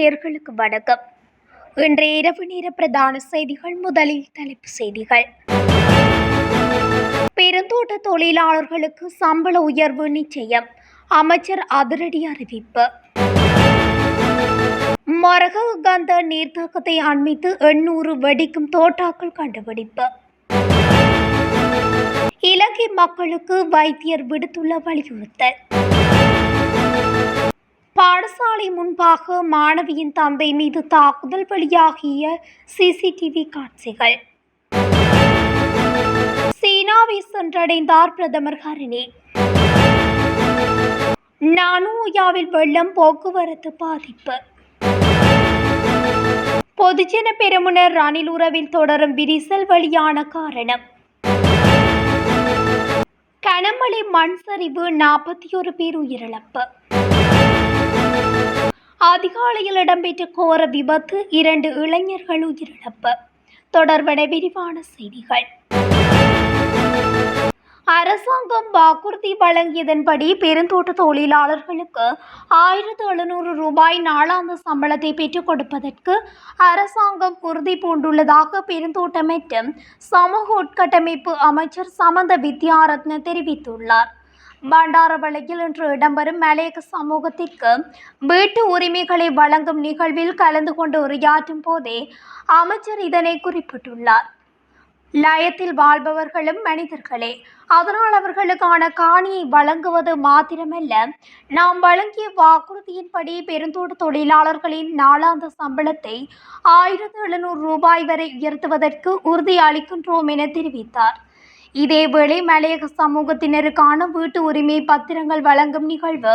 நேர்களுக்கு வணக்கம். இன்றைய இரவு நேர பிரதான செய்திகள் முதலில் தலைப்பு செய்திகள். பெருந்தோட்ட தொழிலாளர்களுக்கு சம்பள உயர்வு நிச்சயம். அமைச்சர் அதிரடி அறிவிப்பு. மரக கந்த நீர்த்தாக்கத்தை அண்மித்து எண்ணூறு வெடிக்கும் தோட்டாக்கள் கண்டுபிடிப்பு. இலங்கை மக்களுக்கு வைத்தியர் விடுத்துள்ள வலியுறுத்தல். பாடசாலை முன்பாக மாணவியின் தந்தை மீது தாக்குதல் வெளியாகிய சிசிடிவி காட்சிகள். சீனாவை சென்றடைந்தார் பிரதமர் ஹரிணி. நானூயாவில் வெள்ளம் போக்குவரத்து பாதிப்பு. பொதுஜன பெருமுனர் ரணில் உறவில் தொடரும் விரிசல் வழியான காரணம். கனமழை மண் சரிவு நாற்பத்தி ஒரு பேர் உயிரிழப்பு. அதிகாலையில் இடம்பெற்ற கோர விபத்து இரண்டு இளைஞர்கள் உயிரிழப்பு. தொடர்பட விரிவான செய்திகள். அரசாங்கம் வாக்குறுதி வழங்கியதன்படி பெருந்தோட்ட தொழிலாளர்களுக்கு ஆயிரத்து எழுநூறு ரூபாய் நாளாந்த சம்பளத்தை பெற்றுக் கொடுப்பதற்கு அரசாங்கம் உறுதி பூண்டுள்ளதாக பெருந்தோட்ட மற்றும் சமூக உட்கட்டமைப்பு அமைச்சர் சமந்த வித்யாரத்ன தெரிவித்துள்ளார். பண்டாரவளையில் இன்று இடம்பெறும் மலையக சமூகத்திற்கு வீட்டு உரிமைகளை வழங்கும் நிகழ்வில் கலந்து கொண்டு உரையாற்றும் போதே அமைச்சர் இதனை குறிப்பிட்டுள்ளார். லயத்தில் வாழ்பவர்களும் மனிதர்களே அதனால் அவர்களுக்கான காணியை வழங்குவது மாத்திரமல்ல நாம் வழங்கிய வாக்குறுதியின்படி பெருந்தோட்ட தொழிலாளர்களின் நாளாந்த சம்பளத்தை ஆயிரத்து எழுநூறு ரூபாய் வரை உயர்த்துவதற்கு உறுதி அளிக்கின்றோம் என தெரிவித்தார். இதேவேளை மலையக சமூகத்தினருக்கான வீட்டு உரிமை பத்திரங்கள் வழங்கும் நிகழ்வு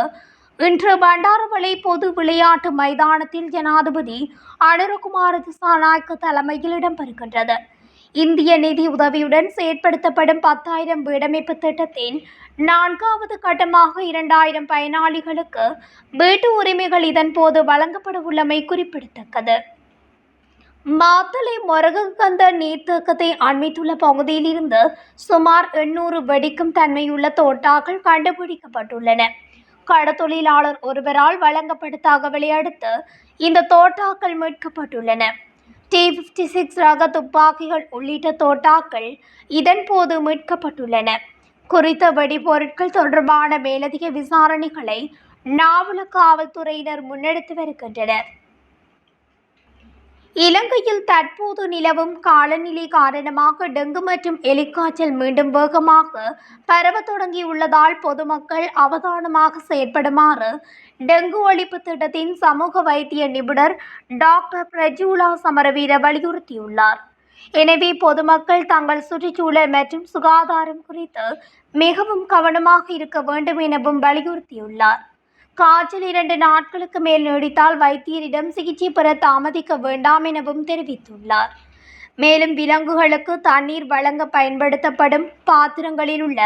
இன்று பண்டாரவளை பொது விளையாட்டு மைதானத்தில் ஜனாதிபதி அனுரகுமார திசாநாயக்க தலைமையில் இடம்பெறுகின்றது. இந்திய நிதி உதவியுடன் செயற்படுத்தப்படும் பத்தாயிரம் வீடமைப்பு திட்டத்தின் நான்காவது கட்டமாக இரண்டாயிரம் பயனாளிகளுக்கு வீட்டு உரிமைகள் இதன்போது வழங்கப்பட உள்ளமை குறிப்பிடத்தக்கது. மாத்தளை மொரகந்த நீர்த்தேக்கத்தை அண்மித்துள்ள பகுதியிலிருந்து சுமார் எண்ணூறு வெடிக்கும் தன்மையுள்ள தோட்டாக்கள் கண்டுபிடிக்கப்பட்டுள்ளன. கடத்தொழிலாளர் ஒருவரால் வழங்கப்பட்ட தகவலை அடுத்து இந்த தோட்டாக்கள் மீட்கப்பட்டுள்ளன. டி ஃபிஃப்டி சிக்ஸ் ரக துப்பாக்கிகள் உள்ளிட்ட தோட்டாக்கள் இதன்போது மீட்கப்பட்டுள்ளன. குறித்த வெடிபொருட்கள் தொடர்பான மேலதிக விசாரணைகளை நாவல காவல்துறையினர் முன்னெடுத்து வருகின்றனர். இலங்கையில் தற்போது நிலவும் காலநிலை காரணமாக டெங்கு மற்றும் எலிக்காய்ச்சல் மீண்டும் வேகமாக பரவ தொடங்கியுள்ளதால் பொதுமக்கள் அவதானமாக செயற்படுமாறு டெங்கு ஒழிப்பு திட்டத்தின் சமூக வைத்திய நிபுணர் டாக்டர் பிரஜூலா சமரவீர வலியுறுத்தியுள்ளார். எனவே பொதுமக்கள் தங்கள் சுற்றுச்சூழல் மற்றும் சுகாதாரம் குறித்து மிகவும் கவனமாக இருக்க வேண்டும் எனவும் வலியுறுத்தியுள்ளார். காய்ச்சல் இரண்டு நாட்களுக்கு மேல் நீடித்தால் வைத்தியரிடம் சிகிச்சை பெற தாமதிக்க வேண்டாம் எனவும் தெரிவித்துள்ளார். மேலும் விலங்குகளுக்கு தண்ணீர் வழங்க பயன்படுத்தப்படும் பாத்திரங்களில் உள்ள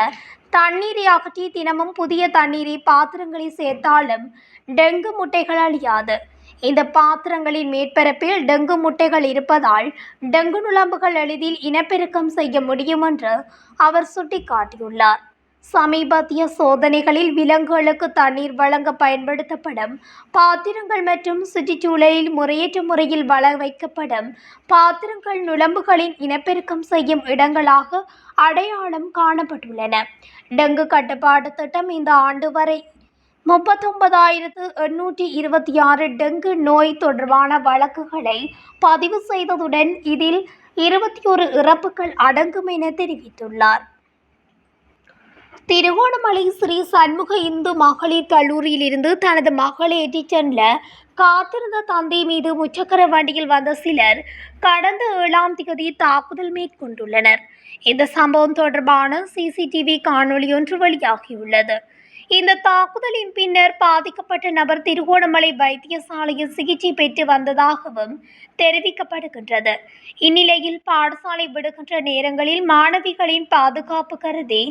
தண்ணீரை அகற்றி தினமும் புதிய தண்ணீரை பாத்திரங்களில் சேர்த்தாலும் டெங்கு முட்டைகள் அழியாது. இந்த பாத்திரங்களின் மேற்பரப்பில் டெங்கு முட்டைகள் இருப்பதால் டெங்கு நுழம்புகள் எளிதில் இனப்பெருக்கம் செய்ய முடியும் என்று அவர் சுட்டிக்காட்டியுள்ளார். சமீபத்திய சோதனைகளில் விலங்குகளுக்கு தண்ணீர் வழங்க பயன்படுத்தப்படும் பாத்திரங்கள் மற்றும் சுற்றுச்சூழலில் முறையற்ற முறையில் வள வைக்கப்படும் பாத்திரங்கள் நுழம்புகளின் இனப்பெருக்கம் செய்யும் இடங்களாக அடையாளம் காணப்பட்டுள்ளன. டெங்கு கட்டுப்பாடு திட்டம் இந்த ஆண்டு வரை முப்பத்தொன்பதாயிரத்து எண்ணூற்றி இருபத்தி ஆறு டெங்கு நோய் தொடர்பான வழக்குகளை பதிவு செய்ததுடன் இதில் இருபத்தி ஒரு இறப்புகள் அடங்கும் என தெரிவித்துள்ளார். திருகோணமலை ஸ்ரீ சண்முக இந்து மகளிர் கல்லூரியில் இருந்து தனது மகளை ஏற்றிச் சென்ற காத்திருந்த தந்தை மீது முச்சக்கர வண்டியில் வந்த சிலர் கடந்த ஏழாம் தேதி தாக்குதல் மேற்கொண்டுள்ளனர். இந்த சம்பவம் தொடர்பான சிசிடிவி காணொளி ஒன்று வெளியாகியுள்ளது. இந்த தாக்குதலின் பின்னர் பாதிக்கப்பட்ட நபர் திருகோணமலை வைத்தியசாலையில் சிகிச்சை பெற்று வந்ததாகவும் தெரிவிக்கப்படுகின்றது. இந்நிலையில் பாடசாலை விடுகின்ற நேரங்களில் மாணவிகளின் பாதுகாப்பு கருதி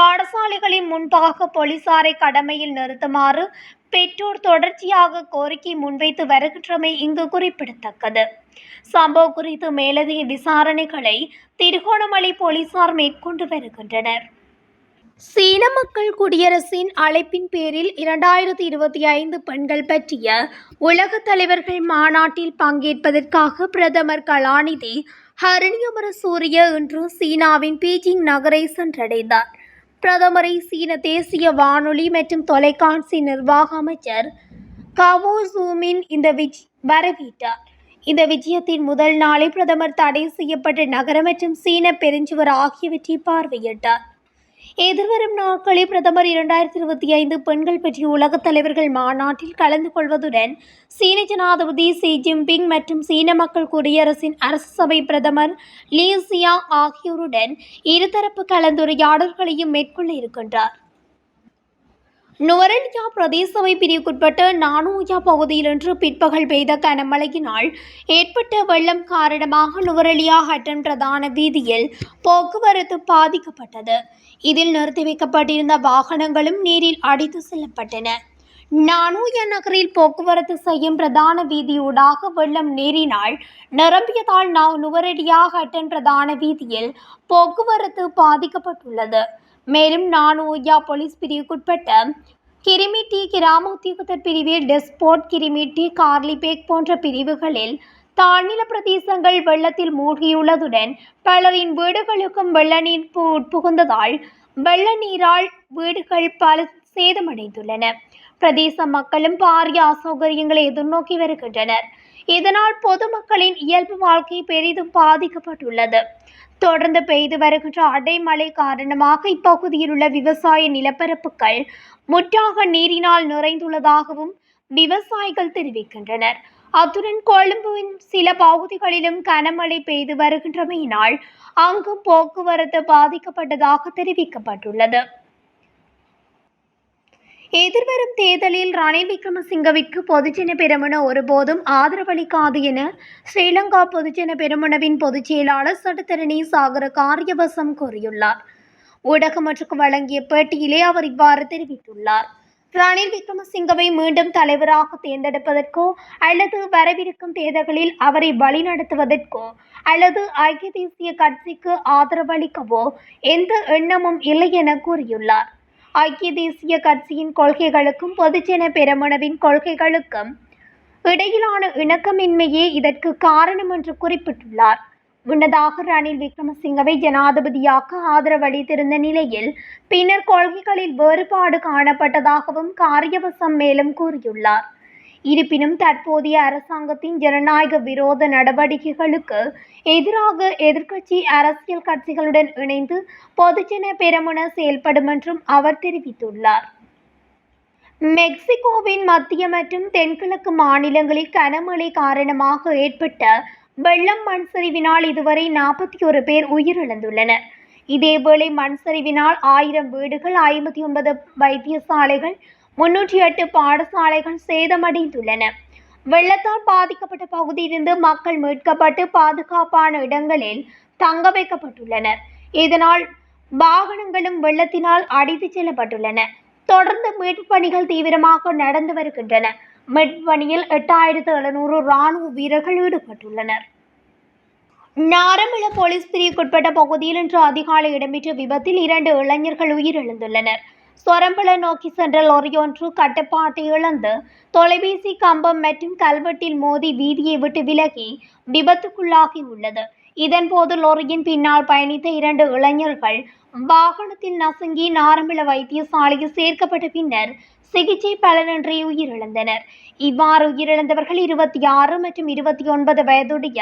பாடசாலைகளின் முன்பாக போலீசாரை கடமையில் நிறுத்துமாறு பெற்றோர் தொடர்ச்சியாக கோரிக்கை முன்வைத்து வருகின்றமை இங்கு குறிப்பிடத்தக்கது. சம்பவம் குறித்து மேலதிக விசாரணைகளை திருகோணமலை போலீசார் மேற்கொண்டு வருகின்றனர். மக்கள் குடியரசின் அழைப்பின் பேரில் இரண்டாயிரத்தி இருபத்தி ஐந்து பெண்கள் பற்றிய உலக தலைவர்கள் மாநாட்டில் பங்கேற்பதற்காக பிரதமர் கலாநிதி ஹரணியமர சூரிய இன்று சீனாவின் பீஜிங் நகரை சென்றடைந்தார். பிரதமரை சீன தேசிய வானொலி மற்றும் தொலைக்காட்சி நிர்வாக அமைச்சர் கவோ ஜூமின் இந்த விஜ் வரவேற்றார். இந்த விஜயத்தின் முதல் நாளை பிரதமர் தடை செய்யப்பட்ட நகரம் மற்றும் சீன பெருஞ்சுவர் ஆகியவற்றை பார்வையிட்டார். எதிர்வரும் நாட்களில் பிரதமர் இரண்டாயிரத்தி இருபத்தி ஐந்து பெண்கள் பற்றிய உலகத் தலைவர்கள் மாநாட்டில் கலந்து கொள்வதுடன் சீன ஜனாதிபதி ஷி ஜின்பிங் மற்றும் சீன மக்கள் குடியரசின் அரசு சபை பிரதமர் லீசியா ஆகியோருடன் இருதரப்பு கலந்துரையாடல்களையும் மேற்கொள்ள இருக்கின்றார். நுவரெலியா பிரதேசவை பிரிவுக்குட்பட்ட நானூயா பகுதியில் இன்று பிற்பகல் பெய்த கனமழையினால் ஏற்பட்ட வெள்ளம் காரணமாக நுவரெலியா ஹட்டன் பிரதான வீதியில் போக்குவரத்து பாதிக்கப்பட்டது. இதில் நிறுத்தி வைக்கப்பட்டிருந்த வாகனங்களும் நீரில் அடித்து செல்லப்பட்டன. நானூயா நகரில் போக்குவரத்து செய்யும் பிரதான வீதியூடாக வெள்ளம் நீரினால் நிரம்பியதால் நவ் நுவரெலியா ஹட்டன் பிரதான வீதியில் போக்குவரத்து பாதிக்கப்பட்டுள்ளது. மேலும் நானூயா போலீஸ் பிரிவுக்குட்பட்ட கிரிமிட்டி கிராம உத்தியோகத்தர் பிரிவில் டெஸ்போர்ட் கிரிமிட்டி கார்லிபேக் போன்ற பிரிவுகளில் தாழ்நில பிரதேசங்கள் வெள்ளத்தில் மூழ்கியுள்ளதுடன் பலரின் வீடுகளுக்கும் வெள்ள நீர் பு- உட்புகுந்ததால் வெள்ள நீரால் வீடுகள் பல சேதமடைந்துள்ளன. பிரதேச மக்களும் பாரிய அசௌகரியங்களை எதிர்நோக்கி வருகின்றனர். இதனால் பொதுமக்களின் இயல்பு வாழ்க்கை பெரிதும் பாதிக்கப்பட்டுள்ளது. தொடர்ந்து பெய்து வருகின்ற அடைமழை காரணமாக இப்பகுதியில் உள்ள விவசாய நிலப்பரப்புகள் முற்றாக நீரினால் நிறைந்துள்ளதாகவும் விவசாயிகள் தெரிவிக்கின்றனர். அத்துடன் கொழும்புவின் சில பகுதிகளிலும் கனமழை பெய்து வருகின்றமையினால் அங்கும் போக்குவரத்து பாதிக்கப்பட்டதாக தெரிவிக்கப்பட்டுள்ளது. எதிர்வரும் தேர்தலில் ரணில் விக்ரமசிங்கவிற்கு பொதுஜன பெருமன ஒருபோதும் ஆதரவளிக்காது என ஸ்ரீலங்கா பொதுஜன பெருமனவின் பொதுச் செயலாளர் சட்டத்தரணி சாகர காரியவசம் கூறியுள்ளார். ஊடகம் ஒன்றுக்கு வழங்கிய பேட்டியிலே அவர் இவ்வாறு தெரிவித்துள்ளார். ரணில் விக்ரமசிங்கவை மீண்டும் தலைவராக தேர்ந்தெடுப்பதற்கோ அல்லது வரவிருக்கும் தேர்தல்களில் அவரை வழிநடத்துவதற்கோ அல்லது ஐக்கிய தேசிய கட்சிக்கு ஆதரவளிக்கவோ எந்த எண்ணமும் இல்லை என கூறியுள்ளார். ஐக்கிய தேசிய கட்சியின் கொள்கைகளுக்கும் பொதுஜன பெருமனவின் கொள்கைகளுக்கும் இடையிலான இணக்கமின்மையே இதற்கு காரணம் என்று குறிப்பிட்டுள்ளார். முன்னதாக ரணில் விக்ரமசிங்கவை ஜனாதிபதியாக ஆதரவளித்திருந்த நிலையில் பின்னர் கொள்கைகளில் வேறுபாடு காணப்பட்டதாகவும் காரியவசம் மேலும் கூறியுள்ளார். இருப்பினும் தற்போதைய அரசாங்கத்தின் ஜனநாயக விரோத நடவடிக்கைகளுக்கு எதிராக எதிர்க்கட்சி அரசியல் கட்சிகளுடன் இணைந்து பொதுஜன பெரமுன செயல்படும் என்றும் அவர் தெரிவித்துள்ளார். மெக்சிகோவின் மத்திய மற்றும் தென்கிழக்கு மாநிலங்களில் கனமழை காரணமாக ஏற்பட்ட வெள்ளம் மண் சரிவினால் இதுவரை நாற்பத்தி ஒரு பேர் உயிரிழந்துள்ளனர். இதேவேளை மண் சரிவினால் ஆயிரம் வீடுகள் ஐம்பத்தி ஒன்பது வைத்தியசாலைகள் முன்னூற்றி எட்டு பாடசாலைகள் சேதமடைந்துள்ளன. வெள்ளத்தால் பாதிக்கப்பட்ட பகுதியிலிருந்து மக்கள் மீட்கப்பட்டு பாதுகாப்பான இடங்களில் தங்க வைக்கப்பட்டுள்ளனர். இதனால் வாகனங்களும் வெள்ளத்தினால் அடித்துச் செல்லப்பட்டுள்ளன. தொடர்ந்து மீட்பு பணிகள் தீவிரமாக நடந்து வருகின்றன. மீட்பு பணியில் எட்டாயிரத்து எழுநூறு ராணுவ வீரர்கள் ஈடுபட்டுள்ளனர். நாரமிள போலீஸ் பிரிவுக்குட்பட்ட பகுதியில் இன்று அதிகாலை இடம்பெற்ற விபத்தில் இரண்டு இளைஞர்கள் உயிரிழந்துள்ளனர். சொரம்பல நோக்கி சென்ற லொரியொன்று கட்டுப்பாட்டை இழந்து தொலைபேசி கம்பம் மற்றும் கல்வெட்டில் மோதி வீதியை விட்டு விலகி விபத்துக்குள்ளாகி உள்ளது இதன்போது லொரியின் பின்னால் பயணித்த இரண்டு இளைஞர்கள் வாகனத்தில் நசுங்கி நாரம்பிள வைத்தியசாலையில் சேர்க்கப்பட்ட பின்னர் சிகிச்சை பலனின்றி உயிரிழந்தனர். இவ்வாறு உயிரிழந்தவர்கள் இருபத்தி ஆறு மற்றும் இருபத்தி ஒன்பது வயதுடைய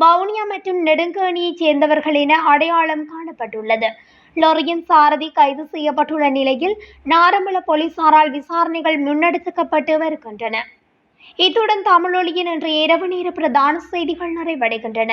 வவுனியா மற்றும் நெடுங்கேணியைச் சேர்ந்தவர்கள் என அடையாளம் காணப்பட்டுள்ளது. லொரியின் சாரதி கைது செய்யப்பட்டுள்ள நிலையில் நாரம்பல போலீசாரால் விசாரணைகள் முன்னெடுக்கப்பட்டு வருகின்றன. இத்துடன் தமிழொலியின் இன்று இரவு நேர பிரதான செய்திகள் நிறைவடைகின்றன.